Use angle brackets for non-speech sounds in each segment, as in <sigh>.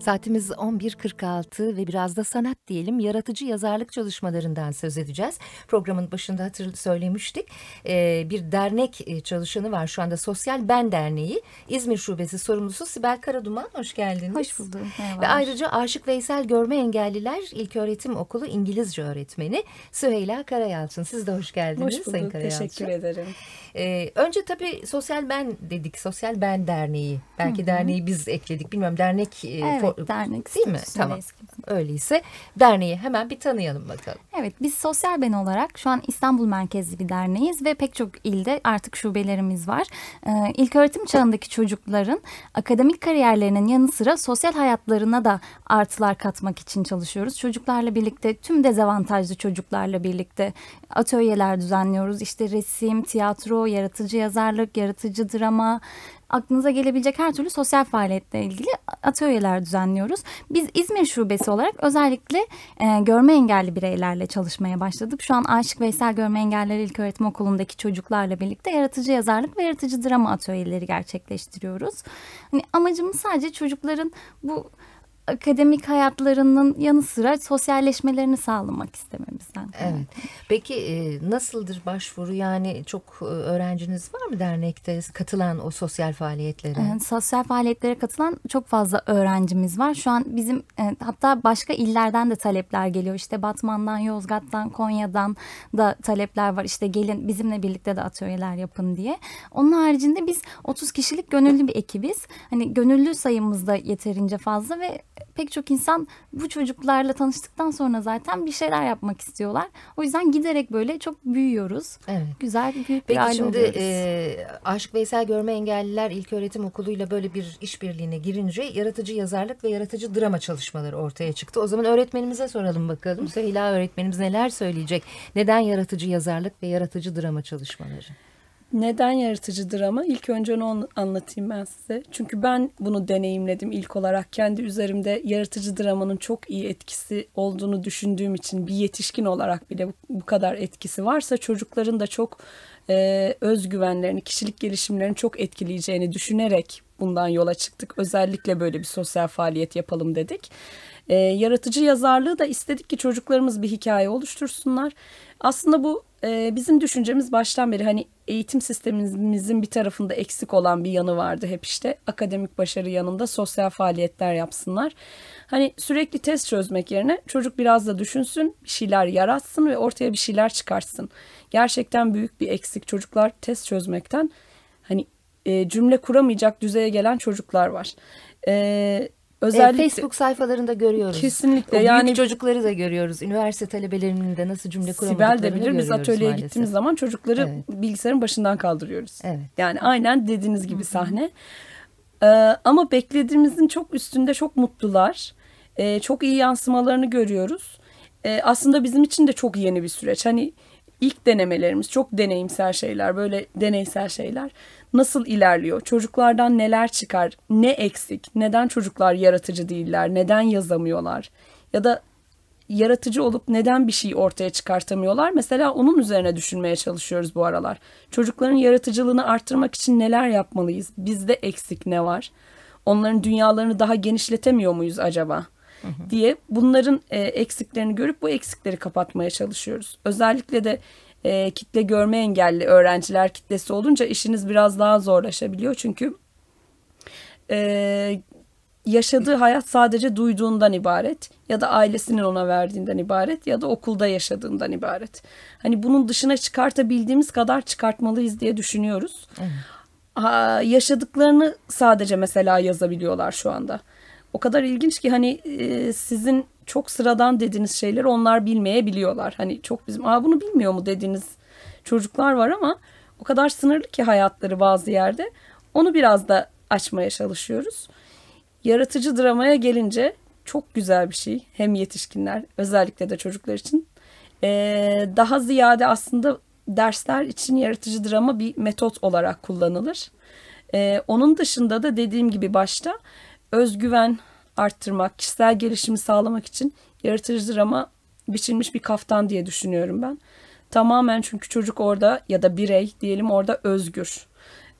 Saatimiz 11.46 ve biraz da sanat diyelim. Yaratıcı yazarlık çalışmalarından söz edeceğiz. Programın başında hatır söylemiştik. Ee, bir dernek e, çalışanı var şu anda. Sosyal Ben Derneği. İzmir Şubesi sorumlusu Sibel Karaduman. Hoş geldiniz. Hoş bulduk. Merhaba. Ve ayrıca Aşık Veysel Görme Engelliler İlköğretim Okulu İngilizce öğretmeni Süheyla Karayalçın. Siz de hoş geldiniz hoş bulduk, Sayın Karayalçın. Teşekkür ederim. Ee, önce tabii Sosyal Ben dedik. Sosyal Ben Derneği. Belki Hı-hı. derneği biz ekledik. Bilmiyorum dernek e, evet, for, dernek değil mi? Tamam. Öyleyse derneği hemen bir tanıyalım bakalım. Evet biz Sosyal Ben olarak şu an İstanbul merkezli bir derneğiz ve pek çok ilde artık şubelerimiz var. Ee, ilk öğretim çağındaki çocukların akademik kariyerlerinin yanı sıra sosyal hayatlarına da artılar katmak için çalışıyoruz. Çocuklarla birlikte tüm dezavantajlı çocuklarla birlikte atölyeler düzenliyoruz. İşte resim, tiyatro, yaratıcı yazarlık, yaratıcı drama, aklınıza gelebilecek her türlü sosyal faaliyetle ilgili atölyeler düzenliyoruz. Biz İzmir Şubesi olarak özellikle e, görme engelli bireylerle çalışmaya başladık. Şu an Aşık Veysel Görme Engelliler İlköğretim Okulu'ndaki çocuklarla birlikte yaratıcı yazarlık ve yaratıcı drama atölyeleri gerçekleştiriyoruz. Hani amacımız sadece çocukların bu akademik hayatlarının yanı sıra sosyalleşmelerini sağlamak istememizden. Evet. Peki e, nasıldır başvuru? Yani çok e, öğrenciniz var mı dernekte katılan o sosyal faaliyetlere? Sosyal faaliyetlere katılan çok fazla öğrencimiz var. Şu an bizim e, hatta başka illerden de talepler geliyor. İşte Batman'dan, Yozgat'tan, Konya'dan da talepler var. İşte gelin bizimle birlikte de atölyeler yapın diye. Onun haricinde biz 30 kişilik gönüllü bir ekibiz. Hani gönüllü sayımız da yeterince fazla ve pek çok insan bu çocuklarla tanıştıktan sonra zaten bir şeyler yapmak istiyorlar. O yüzden giderek böyle çok büyüyoruz. Evet. Güzel büyük bir Peki aile şimdi oluyoruz. e, Aşık Veysel Görme Engelliler İlköğretim Okulu'yla böyle bir işbirliğine girince yaratıcı yazarlık ve yaratıcı drama çalışmaları ortaya çıktı. O zaman öğretmenimize soralım bakalım. Süheyla öğretmenimiz neler söyleyecek? Neden yaratıcı yazarlık ve yaratıcı drama çalışmaları? Neden yaratıcı drama? İlk önce onu anlatayım ben size. Çünkü ben bunu deneyimledim ilk olarak. Kendi üzerimde yaratıcı dramanın çok iyi etkisi olduğunu düşündüğüm için bir yetişkin olarak bile bu kadar etkisi varsa çocukların da çok e, özgüvenlerini, kişilik gelişimlerini çok etkileyeceğini düşünerek bundan yola çıktık. Özellikle böyle bir sosyal faaliyet yapalım dedik. E, yaratıcı yazarlığı da istedik ki çocuklarımız bir hikaye oluştursunlar. Aslında bu e, bizim düşüncemiz baştan beri hani eğitim sistemimizin bir tarafında eksik olan bir yanı vardı hep işte akademik başarı yanında sosyal faaliyetler yapsınlar. Hani sürekli test çözmek yerine çocuk biraz da düşünsün, bir şeyler yaratsın ve ortaya bir şeyler çıkartsın. Gerçekten büyük bir eksik çocuklar test çözmekten hani e, cümle kuramayacak düzeye gelen çocuklar var. E, Özellikle e, Facebook sayfalarında görüyoruz. Kesinlikle. O yani çocukları da görüyoruz. Üniversite talebelerinin de nasıl cümle kuramadıklarını Sibel de bilir. Biz atölyeye maalesef. gittiğimiz zaman çocukları evet. bilgisayarın başından kaldırıyoruz. Evet. Yani aynen dediğiniz gibi sahne. Ee, ama beklediğimizin çok üstünde çok mutlular. Ee, çok iyi yansımalarını görüyoruz. Ee, aslında bizim için de çok yeni bir süreç. Hani ilk denemelerimiz çok deneyimsel şeyler, böyle deneysel şeyler nasıl ilerliyor? Çocuklardan neler çıkar? Ne eksik? Neden çocuklar yaratıcı değiller? Neden yazamıyorlar? Ya da yaratıcı olup neden bir şey ortaya çıkartamıyorlar? Mesela onun üzerine düşünmeye çalışıyoruz bu aralar. Çocukların yaratıcılığını arttırmak için neler yapmalıyız? Bizde eksik ne var? Onların dünyalarını daha genişletemiyor muyuz acaba? Hı hı. diye bunların e, eksiklerini görüp bu eksikleri kapatmaya çalışıyoruz. Özellikle de e, kitle görme engelli öğrenciler kitlesi olunca işiniz biraz daha zorlaşabiliyor. Çünkü e, yaşadığı hayat sadece duyduğundan ibaret ya da ailesinin ona verdiğinden ibaret ya da okulda yaşadığından ibaret. Hani bunun dışına çıkartabildiğimiz kadar çıkartmalıyız diye düşünüyoruz. Evet. Ha, yaşadıklarını sadece mesela yazabiliyorlar şu anda. O kadar ilginç ki hani e, sizin çok sıradan dediğiniz şeyleri onlar bilmeyebiliyorlar. Hani çok bizim Aa, bunu bilmiyor mu dediğiniz çocuklar var ama o kadar sınırlı ki hayatları bazı yerde. Onu biraz da açmaya çalışıyoruz. Yaratıcı dramaya gelince çok güzel bir şey. Hem yetişkinler özellikle de çocuklar için. Ee, daha ziyade aslında dersler için yaratıcı drama bir metot olarak kullanılır. Ee, onun dışında da dediğim gibi başta özgüven, arttırmak, kişisel gelişimi sağlamak için yaratıcı drama biçilmiş bir kaftan diye düşünüyorum ben. Tamamen çünkü çocuk orada ya da birey diyelim orada özgür.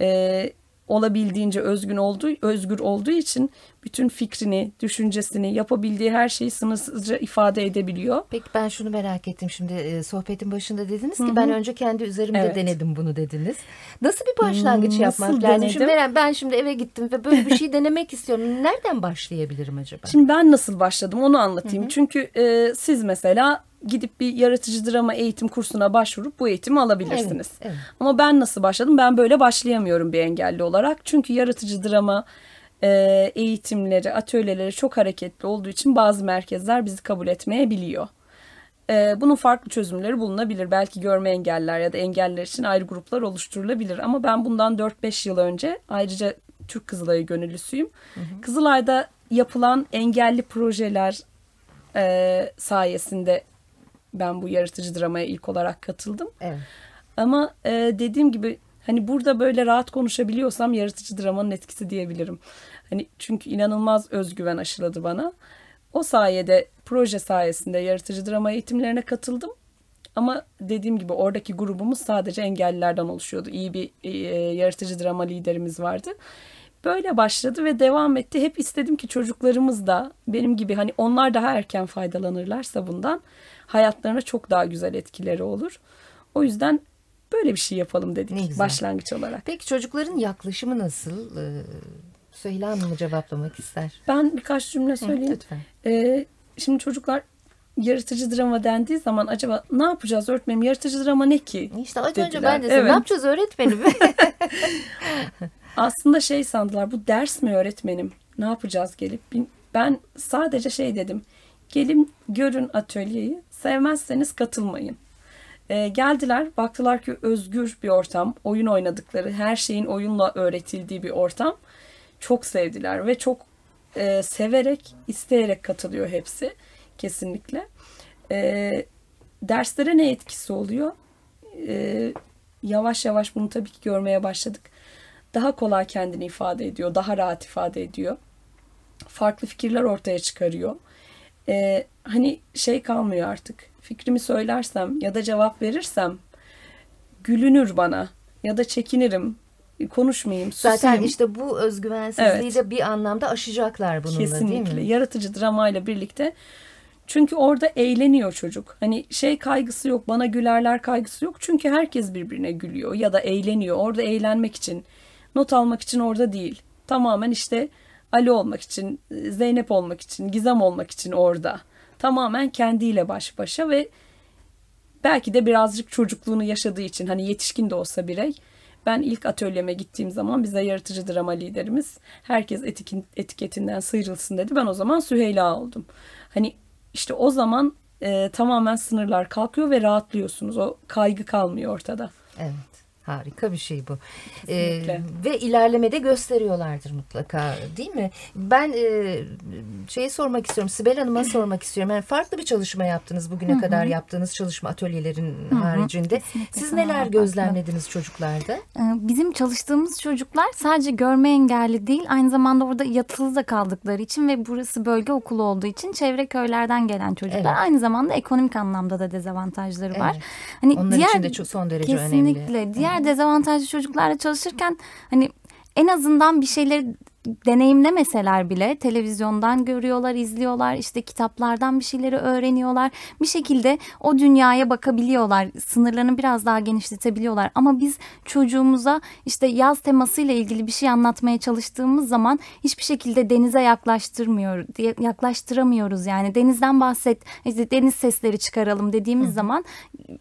Ee, olabildiğince özgün olduğu, özgür olduğu için bütün fikrini, düşüncesini, yapabildiği her şeyi sınırsızca ifade edebiliyor. Peki ben şunu merak ettim şimdi e, sohbetin başında dediniz ki Hı-hı. ben önce kendi üzerimde evet. denedim bunu dediniz. Nasıl bir başlangıç hmm, yapmak lazım? Denedim? Şimdi ben, ben şimdi eve gittim ve böyle bir şey <laughs> denemek istiyorum. Nereden başlayabilirim acaba? Şimdi ben nasıl başladım onu anlatayım. Hı-hı. Çünkü e, siz mesela gidip bir yaratıcı drama eğitim kursuna başvurup bu eğitimi alabilirsiniz. Evet, evet. Ama ben nasıl başladım? Ben böyle başlayamıyorum bir engelli olarak. Çünkü yaratıcı drama e, eğitimleri, atölyeleri çok hareketli olduğu için bazı merkezler bizi kabul etmeyebiliyor. E, bunun farklı çözümleri bulunabilir. Belki görme engeller ya da engeller için ayrı gruplar oluşturulabilir. Ama ben bundan 4-5 yıl önce ayrıca Türk Kızılay'ı gönüllüsüyüm. Hı hı. Kızılay'da yapılan engelli projeler e, sayesinde ben bu yaratıcı dramaya ilk olarak katıldım. Evet. Ama e, dediğim gibi hani burada böyle rahat konuşabiliyorsam yaratıcı dramanın etkisi diyebilirim. Hani çünkü inanılmaz özgüven aşıladı bana. O sayede proje sayesinde yaratıcı drama eğitimlerine katıldım. Ama dediğim gibi oradaki grubumuz sadece engellilerden oluşuyordu. İyi bir e, yaratıcı drama liderimiz vardı. Böyle başladı ve devam etti. Hep istedim ki çocuklarımız da benim gibi hani onlar daha erken faydalanırlarsa bundan hayatlarına çok daha güzel etkileri olur. O yüzden böyle bir şey yapalım dedik başlangıç olarak. Peki çocukların yaklaşımı nasıl? Ee, Süheyla Hanım cevaplamak ister? Ben birkaç cümle söyleyeyim. Hı, lütfen. Ee, şimdi çocuklar yaratıcı drama dendiği zaman acaba ne yapacağız öğretmenim yaratıcı drama ne ki? İşte az önce ben de evet. ne yapacağız öğretmenim? <laughs> <laughs> Aslında şey sandılar bu ders mi öğretmenim? Ne yapacağız gelip? Ben sadece şey dedim. Gelin görün atölyeyi. Sevmezseniz katılmayın. E, geldiler baktılar ki özgür bir ortam. Oyun oynadıkları her şeyin oyunla öğretildiği bir ortam. Çok sevdiler ve çok e, severek isteyerek katılıyor hepsi. Kesinlikle. E, derslere ne etkisi oluyor? E, yavaş yavaş bunu tabii ki görmeye başladık daha kolay kendini ifade ediyor, daha rahat ifade ediyor. Farklı fikirler ortaya çıkarıyor. Ee, hani şey kalmıyor artık. Fikrimi söylersem ya da cevap verirsem gülünür bana ya da çekinirim konuşmayayım, susayım. Zaten işte bu özgüvensizliği evet. de bir anlamda aşacaklar bununla Kesinlikle. değil mi? Yaratıcı dramayla birlikte. Çünkü orada eğleniyor çocuk. Hani şey kaygısı yok, bana gülerler kaygısı yok. Çünkü herkes birbirine gülüyor ya da eğleniyor. Orada eğlenmek için not almak için orada değil. Tamamen işte Ali olmak için, Zeynep olmak için, Gizem olmak için orada. Tamamen kendiyle baş başa ve belki de birazcık çocukluğunu yaşadığı için hani yetişkin de olsa birey. Ben ilk atölyeme gittiğim zaman bize yaratıcı drama liderimiz herkes etikin, etiketinden sıyrılsın dedi. Ben o zaman Süheyla oldum. Hani işte o zaman e, tamamen sınırlar kalkıyor ve rahatlıyorsunuz. O kaygı kalmıyor ortada. Evet. Harika bir şey bu. Ee, ve ilerlemede gösteriyorlardır mutlaka değil mi? Ben e, şeyi sormak istiyorum. Sibel Hanım'a sormak istiyorum. Yani farklı bir çalışma yaptınız bugüne Hı-hı. kadar yaptığınız çalışma atölyelerin Hı-hı. haricinde. Kesinlikle Siz neler gözlemlediniz çocuklarda? Ee, bizim çalıştığımız çocuklar sadece görme engelli değil aynı zamanda orada yatılı da kaldıkları için ve burası bölge okulu olduğu için çevre köylerden gelen çocuklar. Evet. Aynı zamanda ekonomik anlamda da dezavantajları var. Evet. Hani Onlar diğer, için de çok son derece kesinlikle, önemli. Kesinlikle. Diğer diğer dezavantajlı çocuklarla çalışırken hani en azından bir şeyleri deneyimlemeseler bile televizyondan görüyorlar, izliyorlar, işte kitaplardan bir şeyleri öğreniyorlar. Bir şekilde o dünyaya bakabiliyorlar, sınırlarını biraz daha genişletebiliyorlar. Ama biz çocuğumuza işte yaz temasıyla ilgili bir şey anlatmaya çalıştığımız zaman hiçbir şekilde denize yaklaştırmıyor, yaklaştıramıyoruz. Yani denizden bahset, işte deniz sesleri çıkaralım dediğimiz Hı. zaman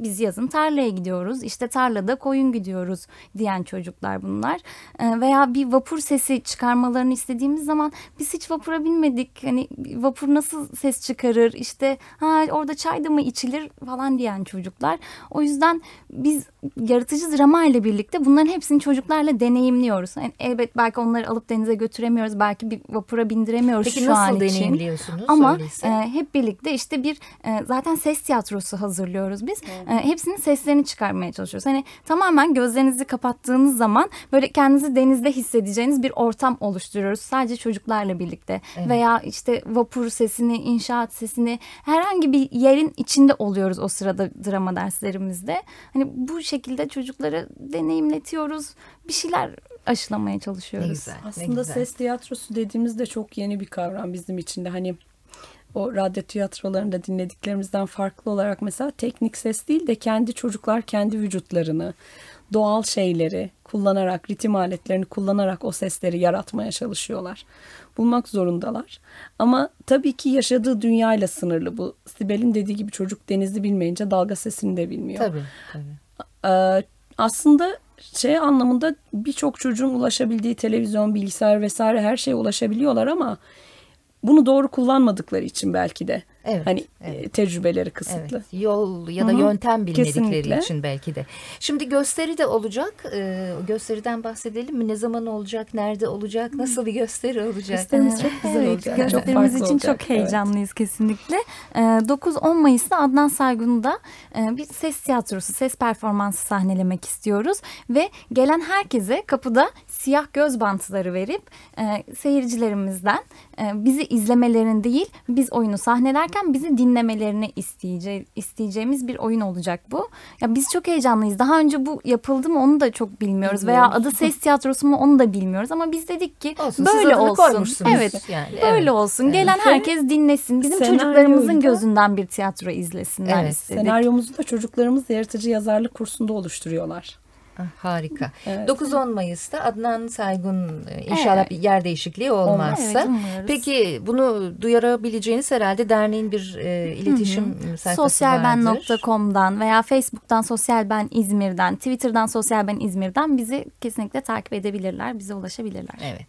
biz yazın tarlaya gidiyoruz. İşte tarlada koyun gidiyoruz diyen çocuklar bunlar. Veya bir vapur sesi çıkarma yapmalarını istediğimiz zaman biz hiç vapura binmedik. Hani vapur nasıl ses çıkarır işte ha orada çay da mı içilir falan diyen çocuklar. O yüzden biz yaratıcı drama ile birlikte bunların hepsini çocuklarla deneyimliyoruz. Yani elbet belki onları alıp denize götüremiyoruz. Belki bir vapura bindiremiyoruz Peki, şu an için. Peki nasıl deneyimliyorsunuz? Ama e, hep birlikte işte bir e, zaten ses tiyatrosu hazırlıyoruz biz. E, hepsinin seslerini çıkarmaya çalışıyoruz. Hani tamamen gözlerinizi kapattığınız zaman böyle kendinizi denizde hissedeceğiniz bir ortam oluşturuyoruz. Sadece çocuklarla birlikte. Evet. Veya işte vapur sesini, inşaat sesini herhangi bir yerin içinde oluyoruz o sırada drama derslerimizde. Hani bu şekilde çocuklara deneyimletiyoruz. Bir şeyler aşılamaya Ne çalışıyoruz. güzel. ne Aslında güzel. ses tiyatrosu dediğimizde çok yeni bir kavram bizim için de. Hani o radyo tiyatrolarında dinlediklerimizden farklı olarak mesela teknik ses değil de kendi çocuklar kendi vücutlarını, doğal şeyleri kullanarak, ritim aletlerini kullanarak o sesleri yaratmaya çalışıyorlar. Bulmak zorundalar. Ama tabii ki yaşadığı dünyayla sınırlı bu. Sibel'in dediği gibi çocuk denizi bilmeyince dalga sesini de bilmiyor. Tabii, tabii. Ee, aslında şey anlamında birçok çocuğun ulaşabildiği televizyon, bilgisayar vesaire her şeye ulaşabiliyorlar ama bunu doğru kullanmadıkları için belki de Evet, hani evet. e, tecrübeleri kısıtlı. Evet, yol ya da Hı hı, yöntem bilmedikleri kesinlikle. için belki de. Şimdi gösteri de olacak. Ee, gösteriden bahsedelim mi? Ne zaman olacak? Nerede olacak? Nasıl bir gösteri olacak? Gösterimiz çok <laughs> güzel Evet, olacak. Çok Gösterimiz farklı için olacak, çok evet. heyecanlıyız kesinlikle. Ee, 9-10 Mayıs'ta Adnan Saygun'da e, bir ses tiyatrosu, ses performansı sahnelemek istiyoruz. Ve gelen herkese kapıda siyah göz bantları verip e, seyircilerimizden bizi izlemelerini değil, biz oyunu sahnelerken bizi dinlemelerini isteyece isteyeceğimiz bir oyun olacak bu. Ya biz çok heyecanlıyız. Daha önce bu yapıldı mı onu da çok bilmiyoruz. Veya adı ses tiyatrosu mu onu da bilmiyoruz. Ama biz dedik ki Olsun, böyle olsun. Evet. yani, Böyle evet. olsun. Evet. Gelen herkes dinlesin. Bizim Senaryoyu çocuklarımızın da- gözünden bir tiyatro izlesinler Evet. istedik. Senaryomuzu da çocuklarımız yaratıcı yazarlık kursunda oluşturuyorlar. Ah, Harika. Evet. 9-10 Mayıs'ta Adnan Saygun e, inşallah Evet. bir yer değişikliği olmazsa. Evet, umuyoruz. Peki bunu duyurabileceğiniz herhalde derneğin bir e, iletişim sayfası vardır. Sosyalben.com'dan veya Facebook'tan Sosyal Ben İzmir'den, Twitter'dan Sosyal Ben İzmir'den bizi kesinlikle takip edebilirler, bize ulaşabilirler. Evet.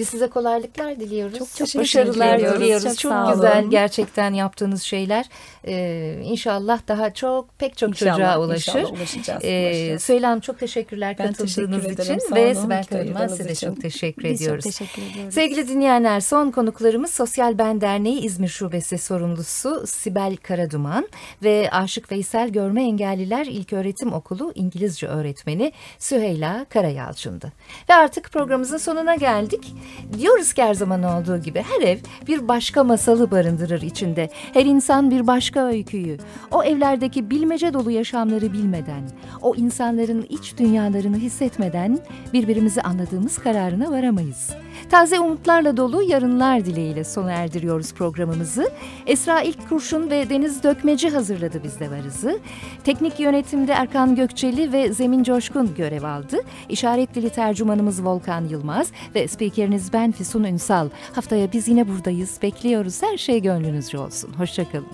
Biz size kolaylıklar diliyoruz. Çok Çok, başarılar ediyoruz. diliyoruz. Çok Çok, güzel olun. gerçekten yaptığınız şeyler. Ee, inşallah daha çok pek çok İnşallah, çocuğa ulaşır. inşallah ulaşacağız, Ee, Hanım çok teşekkürler Ben katıldığınız teşekkür ederim. için ve Sibel ayırdığınız size de çok teşekkür Biz ediyoruz. çok teşekkür ediyoruz. Sevgili dinleyenler son konuklarımız Sosyal Ben Derneği İzmir Şubesi sorumlusu Sibel Karaduman ve Aşık Veysel Görme Engelliler İlköğretim Okulu İngilizce öğretmeni Süheyla Karayalçın'dı. Ve artık programımızın sonuna geldik. Diyoruz ki her zaman olduğu gibi her ev bir başka masalı barındırır içinde. Her insan bir başka öyküyü. O evlerdeki bilmece dolu yaşamları bilmeden, o insanların iç dünyalarını hissetmeden birbirimizi anladığımız kararına varamayız. Taze umutlarla dolu yarınlar dileğiyle sona erdiriyoruz programımızı. Esra İlk Kurşun ve Deniz Dökmeci hazırladı bizde varızı. Teknik yönetimde Erkan Gökçeli ve Zemin Coşkun görev aldı. İşaret dili tercümanımız Volkan Yılmaz ve spikeriniz ben Füsun Ünsal. Haftaya biz yine buradayız. Bekliyoruz. Her şey gönlünüzce olsun. Hoşçakalın.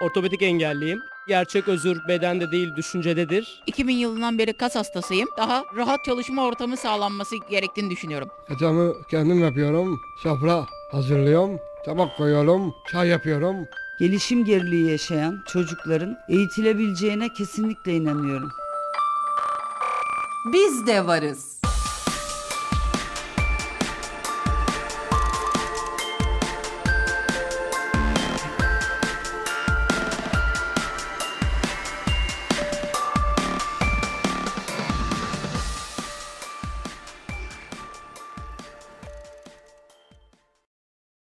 Ortopedik engelliyim. Gerçek özür bedende değil düşüncededir. 2000 yılından beri kas hastasıyım. Daha rahat çalışma ortamı sağlanması gerektiğini düşünüyorum. Yatağımı kendim yapıyorum. Sofra hazırlıyorum. Tabak koyuyorum. Çay yapıyorum. gelişim geriliği yaşayan çocukların eğitilebileceğine kesinlikle inanıyorum. Biz de varız.